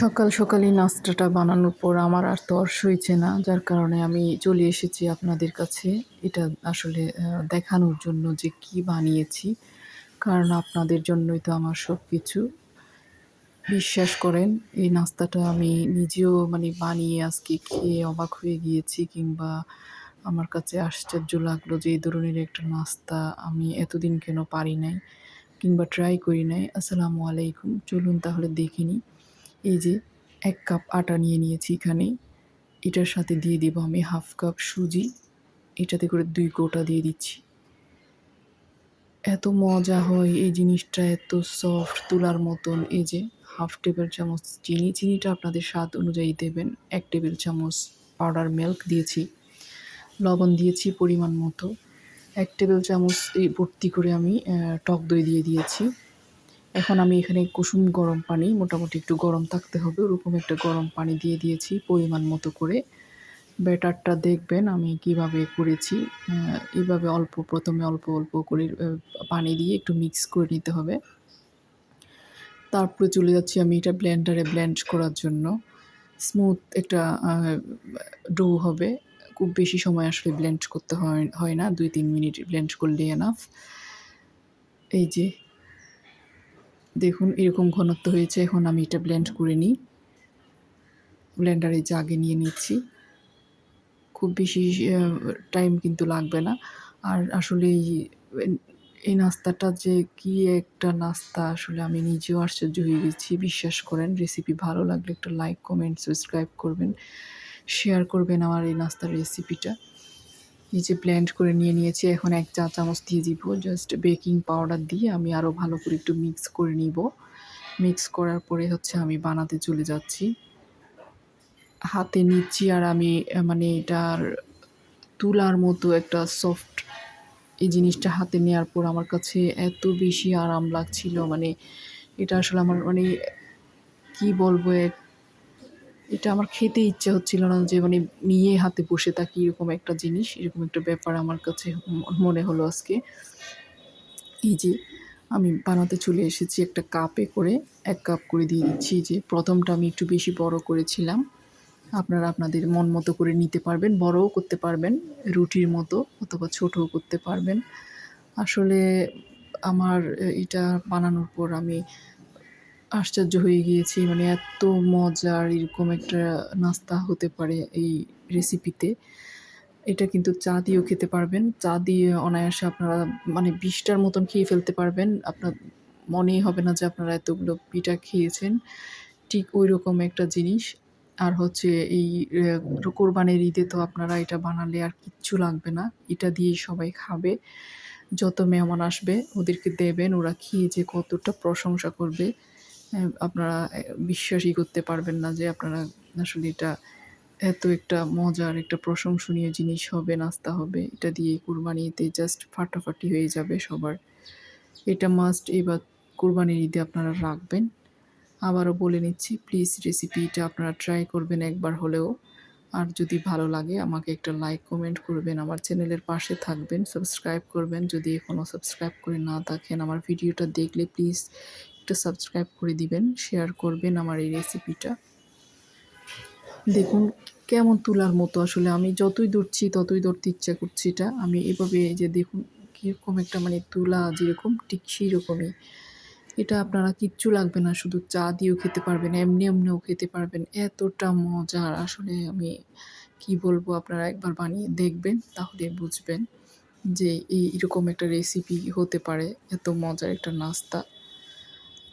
সকাল সকালই নাস্তাটা বানানোর পর আমার আর তর সইছে না, যার কারণে আমি চলে এসেছি আপনাদের কাছে। এটা আসলে দেখানোর জন্য যে কি বানিয়েছি, কারণ আপনাদের জন্যই তো আমার সব কিছু বিশ্বাস করেন, এই নাস্তাটা আমি নিজেও মানে বানিয়ে আজকে খেয়ে অবাক হয়ে গিয়েছি, কিংবা আমার কাছে আশ্চর্য লাগল যে এই ধরনের একটা নাস্তা আমি এতদিন কেন পারি নাই, কিংবা ট্রাই করি নাই। আসসালামু আলাইকুম, চলুন তাহলে দেখিনি এই যে, এক কাপ আটা নিয়ে নিয়েছি এখানে। এটার সাথে দিয়ে দেবো আমি হাফ কাপ সুজি। এটাতে করে দুই গোটা দিয়ে দিচ্ছি। এত মজা হয় এই জিনিসটা, এত সফট তুলার মতন। এই যে, হাফ টেবিল চামচ চিনি, চিনিটা আপনাদের স্বাদ অনুযায়ী দেবেন। এক টেবিল চামচ পাউডার মিল্ক দিয়েছি। লবণ দিয়েছি পরিমাণ মতো। এক টেবিল চামচ এই ভর্তি করে আমি টক দই দিয়ে দিয়েছি। এখন আমি এখানে কুসুম গরম পানি মোটামুটি একটু গরম থাকতে হবে ওরকম একটা গরম পানি দিয়ে দিয়েছি পরিমাণ মতো করে। ব্যাটারটা দেখবেন আমি কীভাবে করেছি। আহ, এইভাবে অল্প প্রথমে অল্প অল্প করে পানি দিয়ে একটু মিক্স করে নিতে হবে। তারপরে চলে যাচ্ছি আমি এটা ব্লেন্ডারে ব্লেন্ড করার জন্য। স্মুথ একটা ডো হবে। খুব বেশি সময় আসলে ব্লেন্ড করতে হয় হয় না দুই তিন মিনিট ব্লেন্ড করলে এনাফ এই যে দেখুন, এরকম ঘনত্ব হয়েছে। এখন আমি এটা ব্লেন্ড করে নিই। ব্লেন্ডারে জাগে নিয়ে নিচ্ছি। খুব বেশি টাইম কিন্তু লাগবে না। আর আসলে এই এই নাস্তাটা যে কি একটা নাস্তা, আসলে আমি নিজেও আশ্চর্য হয়ে গেছি। বিশ্বাস করেন রেসিপি ভালো লাগলে একটা লাইক কমেন্ট সাবস্ক্রাইব করবেন। শেয়ার করবেন আমার এই নাস্তার রেসিপিটা যে ব্লেন্ড করে নিয়ে নিয়েছি। এখন এক চা চামচ দিয়ে দিব। জাস্ট বেকিং পাউডার দিয়ে আমি আরও ভালো করে একটু মিক্স করে নিব। মিক্স করার পরে হচ্ছে আমি বানাতে চলে যাচ্ছি। হাতে নিচ্ছি আর আমি মানে এটার তুলার মতো একটা সফট এই জিনিসটা হাতে নেওয়ার পর আমার কাছে এত বেশি আরাম লাগছিল। মানে এটা আসলে আমার মানে কি বলব, এক- এটা আমার খেতে ইচ্ছে হচ্ছিল না যে মানে নিয়ে হাতে বসে থাকি এরকম একটা জিনিস, এরকম একটা ব্যাপার আমার কাছে মনে হলো আজকে। এই যে আমি বানাতে চলে এসেছি একটা কাপে করে, এক কাপ করে দিয়ে দিচ্ছি। যে প্রথমটা আমি একটু বেশি বড় করেছিলাম। আপনারা আপনাদের মন মতো করে নিতে পারবেন, বড়ও করতে পারবেন, রুটির মতো অথবা ছোটও করতে পারবেন। আসলে আমার এটা বানানোর পর আমি আশ্চর্য হয়ে গিয়েছি। মানে এত মজার এরকম একটা নাস্তা হতে পারে এই রেসিপিতে এটা কিন্তু চা দিয়েও খেতে পারবেন। চা দিয়ে অনায়াসে আপনারা মানে বিশটার মতন খেয়ে ফেলতে পারবেন। আপনার মনেই হবে না যে আপনারা এতগুলো পিঠা খেয়েছেন। ঠিক ওই রকম একটা জিনিস। আর হচ্ছে এই কোরবানির ঈদে তো আপনারা এটা বানালে আর কিচ্ছু লাগবে না। এটা দিয়েই সবাই খাবে। যত মেহমান আসবে, ওদেরকে দেবেন। ওরা খেয়ে যে কতটা প্রশংসা করবে। আপনারা বিশ্বাসই করতে পারবেন না যে আপনারা আসলে এটা এত একটা মজার, একটা প্রশংসনীয় জিনিস হবে, নাস্তা হবে, এটা দিয়ে কুরবানিতে জাস্ট ফাটাফাটি হয়ে যাবে সবার। এটা মাস্ট এবার কুরবানির ঈদে আপনারা রাখবেন। আবারও বলে নিচ্ছি প্লিজ রেসিপিটা আপনারা ট্রাই করবেন একবার হলেও। আর যদি ভালো লাগে, আমাকে একটা লাইক কমেন্ট করবেন, আমার চ্যানেলের পাশে থাকবেন সাবস্ক্রাইব করবেন। যদি এখনও সাবস্ক্রাইব করে না থাকেন, আমার ভিডিওটা দেখলে প্লিজ একটা সাবস্ক্রাইব করে দিবেন শেয়ার করবেন আমার এই রেসিপিটা দেখুন কেমন তুলার মতো আসলে। আমি যতই দৌড়ছি ততই দৌড়তে ইচ্ছা করছি এটা। আমি এভাবে যে দেখুন কীরকম একটা মানে তুলা যেরকম, ঠিক সেই রকমই এটা আপনারা কিচ্ছু লাগবে না, শুধু চা দিয়েও খেতে পারবেন, এমনি এমনিও খেতে পারবেন। এতটা মজার আসলে আমি কি বলব, আপনারা একবার বানিয়ে দেখবেন, তাহলে বুঝবেন যে এই এরকম একটা রেসিপি হতে পারে। এত মজার একটা নাস্তা।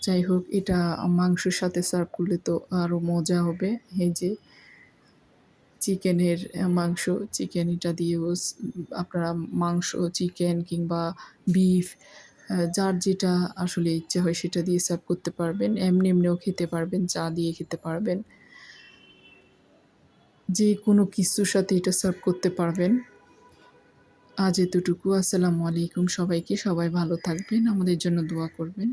যাই হোক, এটা মাংসের সাথে সার্ভ করলে তো আরও মজা হবে। এই যে চিকেনের মাংস চিকেন এটা দিয়েও আপনারা মাংস, চিকেন কিংবা বিফ যার যেটা আসলে ইচ্ছে হয় সেটা দিয়ে সার্ভ করতে পারবেন। এমনি এমনিও খেতে পারবেন, চা দিয়ে খেতে পারবেন। যে কোনো কিছুর সাথে এটা সার্ভ করতে পারবেন। আজ এতটুকু। আসসালামু আলাইকুম সবাইকে। সবাই ভালো থাকবেন। আমাদের জন্য দোয়া করবেন।